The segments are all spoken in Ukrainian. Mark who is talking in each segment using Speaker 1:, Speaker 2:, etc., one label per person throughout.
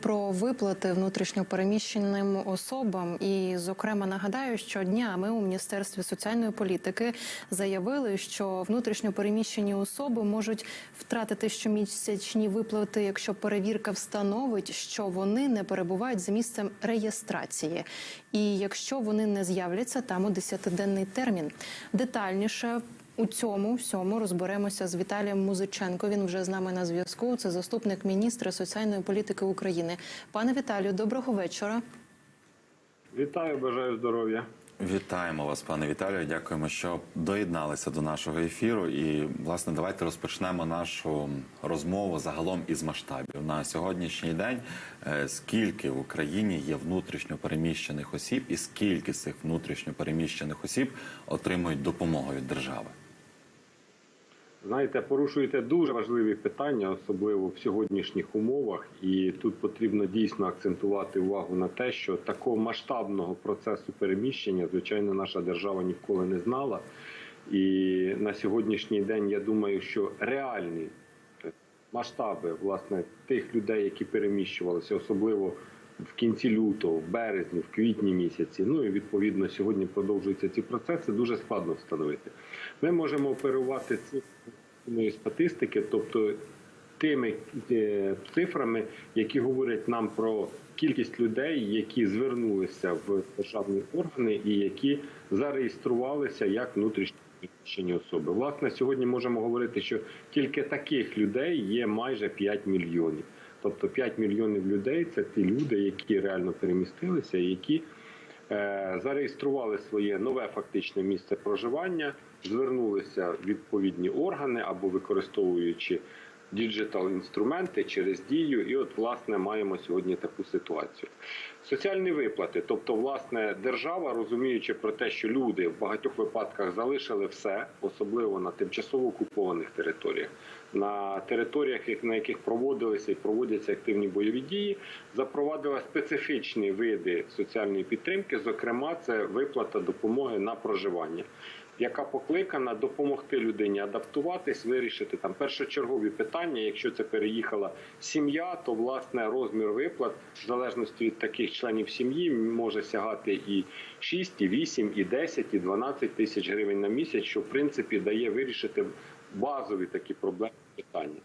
Speaker 1: Про виплати внутрішньопереміщеним особам, і зокрема нагадаю, що днями у міністерстві соціальної політики заявили, що внутрішньопереміщені особи можуть втратити щомісячні виплати, якщо перевірка встановить, що вони не перебувають за місцем реєстрації, і якщо вони не з'являться там у 10-денний термін. Детальніше у цьому всьому розберемося з Віталієм Музиченко. Він вже з нами на зв'язку. Це заступник міністра соціальної політики України. Пане Віталію, доброго вечора.
Speaker 2: Вітаю, бажаю здоров'я.
Speaker 3: Вітаємо вас, пане Віталію. Дякуємо, що доєдналися до нашого ефіру. І власне давайте розпочнемо нашу розмову загалом із масштабів на сьогоднішній день. е, Скільки в Україні є внутрішньо переміщених осіб, і скільки з цих внутрішньо переміщених осіб отримують допомогу від держави?
Speaker 2: Знаєте, порушуєте дуже важливі питання, особливо в сьогоднішніх умовах, і тут потрібно дійсно акцентувати увагу на те, що такого масштабного процесу переміщення, звичайно, наша держава ніколи не знала. І на сьогоднішній день я думаю, що реальні масштаби власне тих людей, які переміщувалися, особливо в кінці лютого, в березні, в квітні місяці. Ну і відповідно сьогодні продовжуються ці процеси. Дуже складно встановити. Ми можемо оперувати цифрами статистики, тобто тими е, цифрами, які говорять нам про кількість людей, які звернулися в державні органи і які зареєструвалися як внутрішні переміщені особи. Власне, сьогодні можемо говорити, що тільки таких людей є майже 5 мільйонів. Тобто 5 мільйонів людей це ті люди, які реально перемістилися, і які зареєстрували своє нове фактичне місце проживання, звернулися в відповідні органи або використовуючи діджитал інструменти через дію, і от власне маємо сьогодні таку ситуацію. Соціальні виплати, тобто, власне, держава, розуміючи про те, що люди в багатьох випадках залишили все, особливо на тимчасово окупованих територіях, на територіях, на яких проводилися і проводяться активні бойові дії, запровадила специфічні види соціальної підтримки. Зокрема, це виплата допомоги на проживання яка покликана допомогти людині адаптуватись, вирішити там першочергові питання. Якщо це переїхала сім'я, то власне розмір виплат в залежності від таких членів сім'ї може сягати і 6, і 8, і 10, і 12 тисяч гривень на місяць, що в принципі дає вирішити базові такі проблеми питання.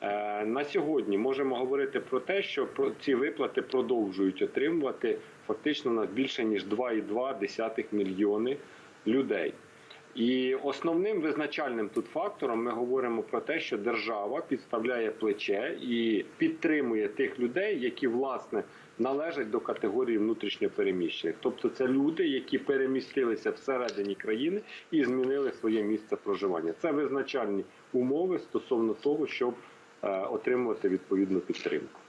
Speaker 2: Е, На сьогодні можемо говорити про те, що ці виплати продовжують отримувати фактично на більше ніж 2,2 мільйони людей. І основним визначальним тут фактором ми говоримо про те, що держава підставляє плече і підтримує тих людей, які власне належать до категорії внутрішньопереміщених. Тобто це люди, які перемістилися всередині країни і змінили своє місце проживання. Це визначальні умови стосовно того, щоб е, отримувати відповідну підтримку.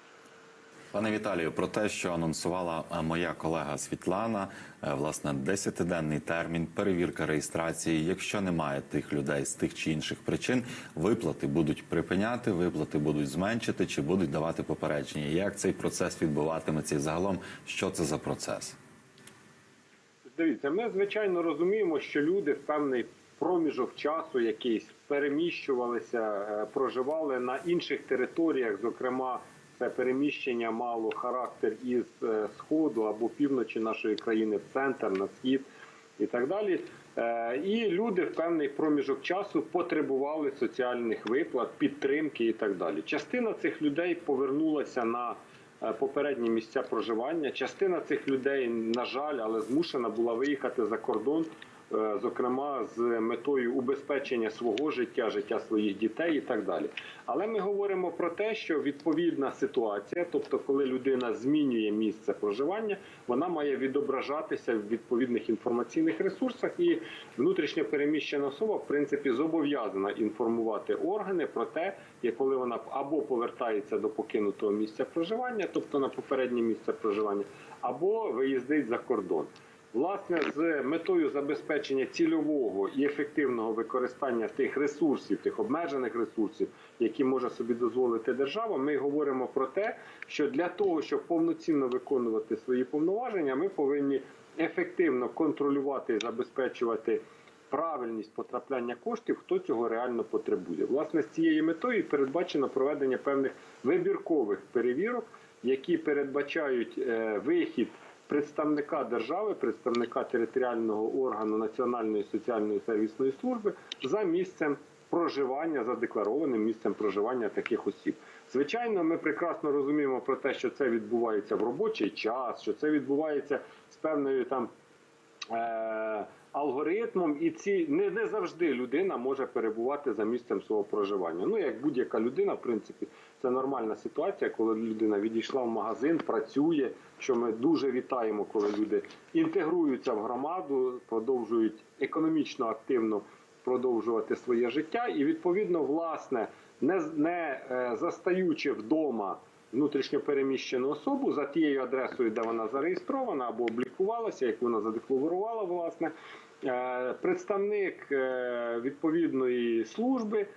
Speaker 3: Пане Віталію, про те, що анонсувала е, моя колега Світлана, е, власне, 10-денний термін, перевірка реєстрації. Якщо немає тих людей з тих чи інших причин, виплати будуть припиняти, виплати будуть зменшити чи будуть давати попередження. Як цей процес відбуватиметься і загалом, що це за процес?
Speaker 2: Дивіться, ми звичайно розуміємо, що люди в певний проміжок часу якийсь переміщувалися, е, проживали на інших територіях. Зокрема, це переміщення мало характер із е, сходу або півночі нашої країни в центр, на схід і так далі. Е, І люди в певний проміжок часу потребували соціальних виплат, підтримки і так далі. Частина цих людей повернулася на е, попередні місця проживання. Частина цих людей, на жаль, але змушена була виїхати за кордон, зокрема з метою убезпечення свого життя, життя своїх дітей і так далі. Але ми говоримо про те, що відповідна ситуація, тобто, коли людина змінює місце проживання, вона має відображатися в відповідних інформаційних ресурсах, і внутрішньо переміщена особа, в принципі, зобов'язана інформувати органи про те, коли вона або повертається до покинутого місця проживання, тобто на попереднє місце проживання, або виїздить за кордон. Власне, з метою забезпечення цільового і ефективного використання тих ресурсів, тих обмежених ресурсів, які може собі дозволити держава, ми говоримо про те, що для того, щоб повноцінно виконувати свої повноваження, ми повинні ефективно контролювати і забезпечувати правильність потрапляння коштів, хто цього реально потребує. Власне, з цією метою передбачено проведення певних вибіркових перевірок які передбачають е, вихід представника держави, представника територіального органу Національної соціальної сервісної служби за місцем проживання, задекларованим місцем проживання таких осіб. Звичайно, ми прекрасно розуміємо про те, що це відбувається в робочий час, що це відбувається з певною там е, алгоритмом, і ці не, не завжди людина може перебувати за місцем свого проживання. Ну як будь-яка людина, в принципі, це нормальна ситуація, коли людина відійшла в магазин, працює. Що ми дуже вітаємо, коли люди інтегруються в громаду, продовжують економічно активно продовжувати своє життя, і відповідно, власне, не, не е, застаючи вдома внутрішньо переміщену особу за тією адресою, де вона зареєстрована або облікувалася, як вона задекларувала, власне, представник е, відповідної служби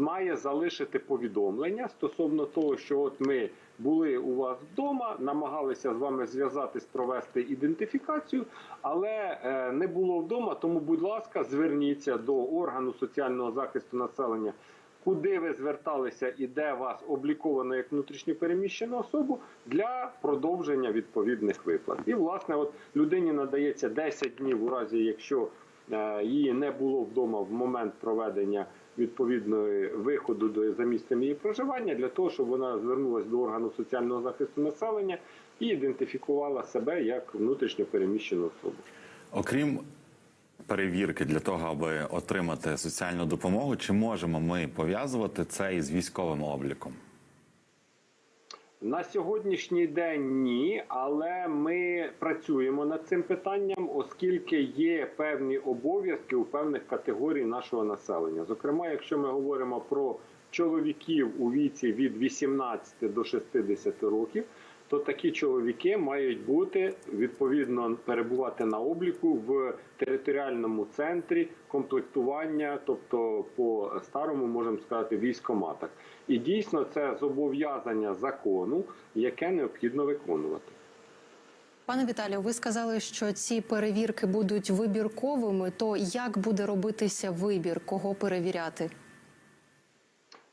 Speaker 2: має залишити повідомлення стосовно того, що от ми були у вас вдома, намагалися з вами зв'язатись, провести ідентифікацію, але е, не було вдома. Тому, будь ласка, зверніться до органу соціального захисту населення куди ви зверталися і де вас обліковано як внутрішньопереміщену особу для продовження відповідних виплат. І власне, от людині надається 10 днів у разі, якщо е, її не було вдома в момент проведення відповідної виходу до за місцем її проживання, для того, щоб вона звернулася до органу соціального захисту населення і ідентифікувала себе як внутрішньопереміщену особу.
Speaker 3: Окрім перевірки для того, аби отримати соціальну допомогу, чи можемо ми пов'язувати це із військовим обліком?
Speaker 2: На сьогоднішній день ні, але ми працюємо над цим питанням, оскільки є певні обов'язки у певних категорій нашого населення. Зокрема, якщо ми говоримо про чоловіків у віці від 18 до 60 років, то такі чоловіки мають бути відповідно перебувати на обліку в територіальному центрі комплектування, тобто по старому можемо сказати військоматах. І дійсно це зобов'язання закону, яке необхідно виконувати.
Speaker 1: Пане Віталію, ви сказали, що ці перевірки будуть вибірковими. То як буде робитися вибір, кого перевіряти?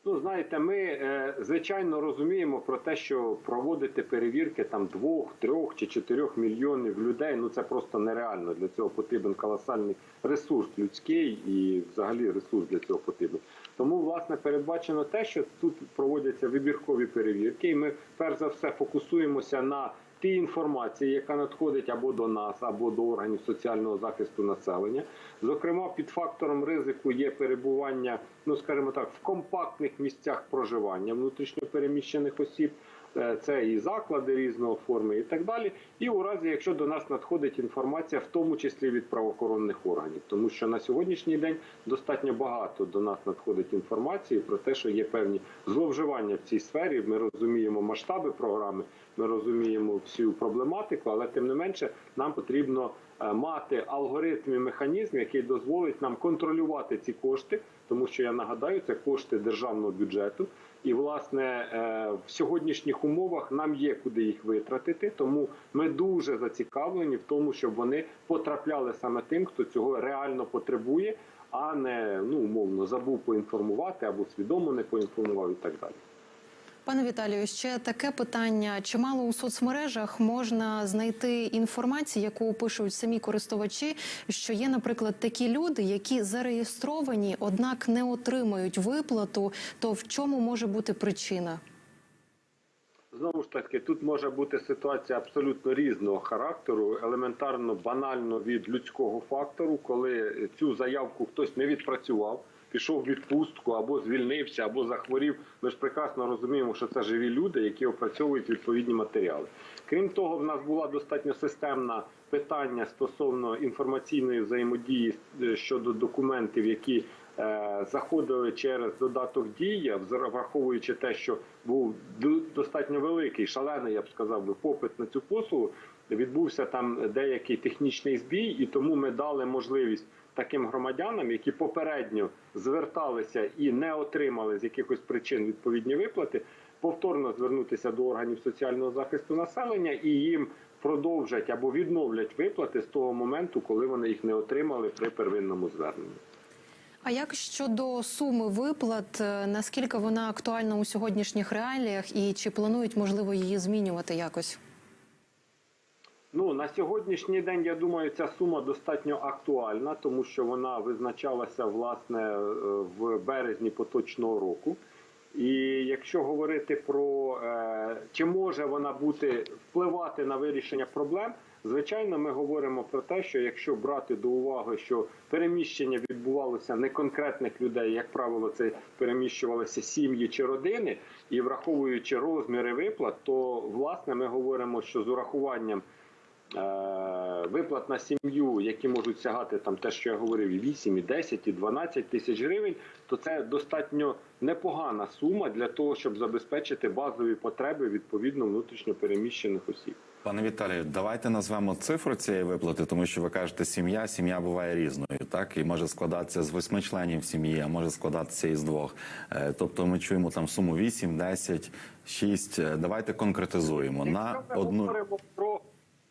Speaker 2: Ну, знаєте, ми е, звичайно розуміємо про те, що проводити перевірки там двох, трьох чи чотирьох мільйонів людей. Ну це просто нереально. Для цього потрібен колосальний ресурс людський і взагалі ресурс для цього потрібен. Тому власне передбачено те, що тут проводяться вибіркові перевірки, і ми перш за все фокусуємося на тій інформації, яка надходить або до нас, або до органів соціального захисту населення. Зокрема, під фактором ризику є перебування, ну скажімо так, в компактних місцях проживання внутрішньопереміщених осіб. Е, Це і заклади різного форми, і так далі. І у разі, якщо до нас надходить інформація, в тому числі від правоохоронних органів, тому що на сьогоднішній день достатньо багато до нас надходить інформації про те, що є певні зловживання в цій сфері. Ми розуміємо масштаби програми, ми розуміємо всю проблематику, але тим не менше нам потрібно е, мати алгоритм і механізм, який дозволить нам контролювати ці кошти, тому що я нагадаю, це кошти державного бюджету. І власне е, в сьогоднішніх умовах нам є куди їх витратити, тому ми дуже зацікавлені в тому, щоб вони потрапляли саме тим, хто цього реально потребує, а не ну умовно забув поінформувати або свідомо не поінформував і так далі.
Speaker 1: Пане Віталію, ще таке питання: чимало у соцмережах можна знайти інформацію, яку пишуть самі користувачі, що є, наприклад, такі люди, які зареєстровані, однак не отримають виплату. То в чому може бути причина?
Speaker 2: Знову ж таки, тут може бути ситуація абсолютно різного характеру, елементарно банально від людського фактору, коли цю заявку хтось не відпрацював, пішов в відпустку або звільнився, або захворів. Ми ж прекрасно розуміємо, що це живі люди, які опрацьовують відповідні матеріали. Крім того, в нас була достатньо системна питання стосовно інформаційної взаємодії е, щодо документів, які е, заходили через додаток дія, враховуючи те, що був достатньо великий, шалений, я б сказав би, попит на цю послугу. Відбувся там деякий технічний збій, і тому ми дали можливість таким громадянам, які попередньо зверталися і не отримали з якихось причин відповідні виплати, повторно звернутися до органів соціального захисту населення і їм продовжать або відновлять виплати з того моменту, коли вони їх не отримали при первинному зверненні.
Speaker 1: А як щодо суми виплат, е, наскільки вона актуальна у сьогоднішніх реаліях, і чи планують можливо її змінювати якось?
Speaker 2: Ну на сьогоднішній день я думаю, ця сума достатньо актуальна, тому що вона визначалася власне е, в березні поточного року. І якщо говорити про е, чи може вона бути впливати на вирішення проблем, звичайно, ми говоримо про те, що якщо брати до уваги, що переміщення відбувалося не конкретних людей, як правило, це переміщувалися сім'ї чи родини, і враховуючи розміри виплат, то власне ми говоримо, що з урахуванням виплат на сім'ю, які можуть сягати там те, що я говорив, і 8, і 10, і 12 тисяч гривень, то це достатньо непогана сума для того, щоб забезпечити базові потреби відповідно внутрішньо переміщених осіб.
Speaker 3: Пане Віталію, давайте назвемо цифру цієї виплати, тому що ви кажете, сім'я, сім'я буває різною, так і може складатися з восьми членів сім'ї, а може складатися із двох. Е, Тобто ми чуємо там суму 8, 10, 6. Е, Давайте конкретизуємо на
Speaker 2: Якщо ми
Speaker 3: одну.
Speaker 2: говоримо про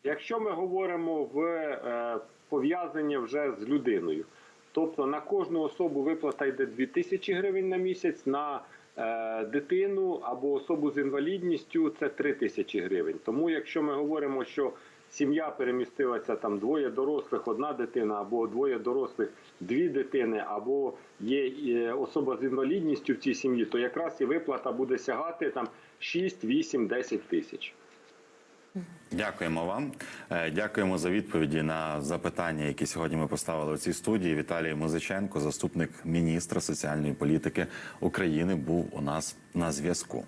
Speaker 2: якщо ми говоримо в е, пов'язання вже з людиною, тобто на кожну особу виплата йде 2 тисячі гривень на місяць, на е, дитину або особу з інвалідністю це 3 тисячі гривень. Тому, якщо ми говоримо, що сім'я перемістилася там двоє дорослих, одна дитина, або двоє дорослих, дві дитини, або є е, особа з інвалідністю в цій сім'ї, то якраз і виплата буде сягати там 6, 8, 10 тисяч.
Speaker 3: Дякуємо вам. Е, Дякуємо за відповіді на запитання, які сьогодні ми поставили у цій студії. Віталій Музиченко, заступник міністра соціальної політики України, був у нас на зв'язку.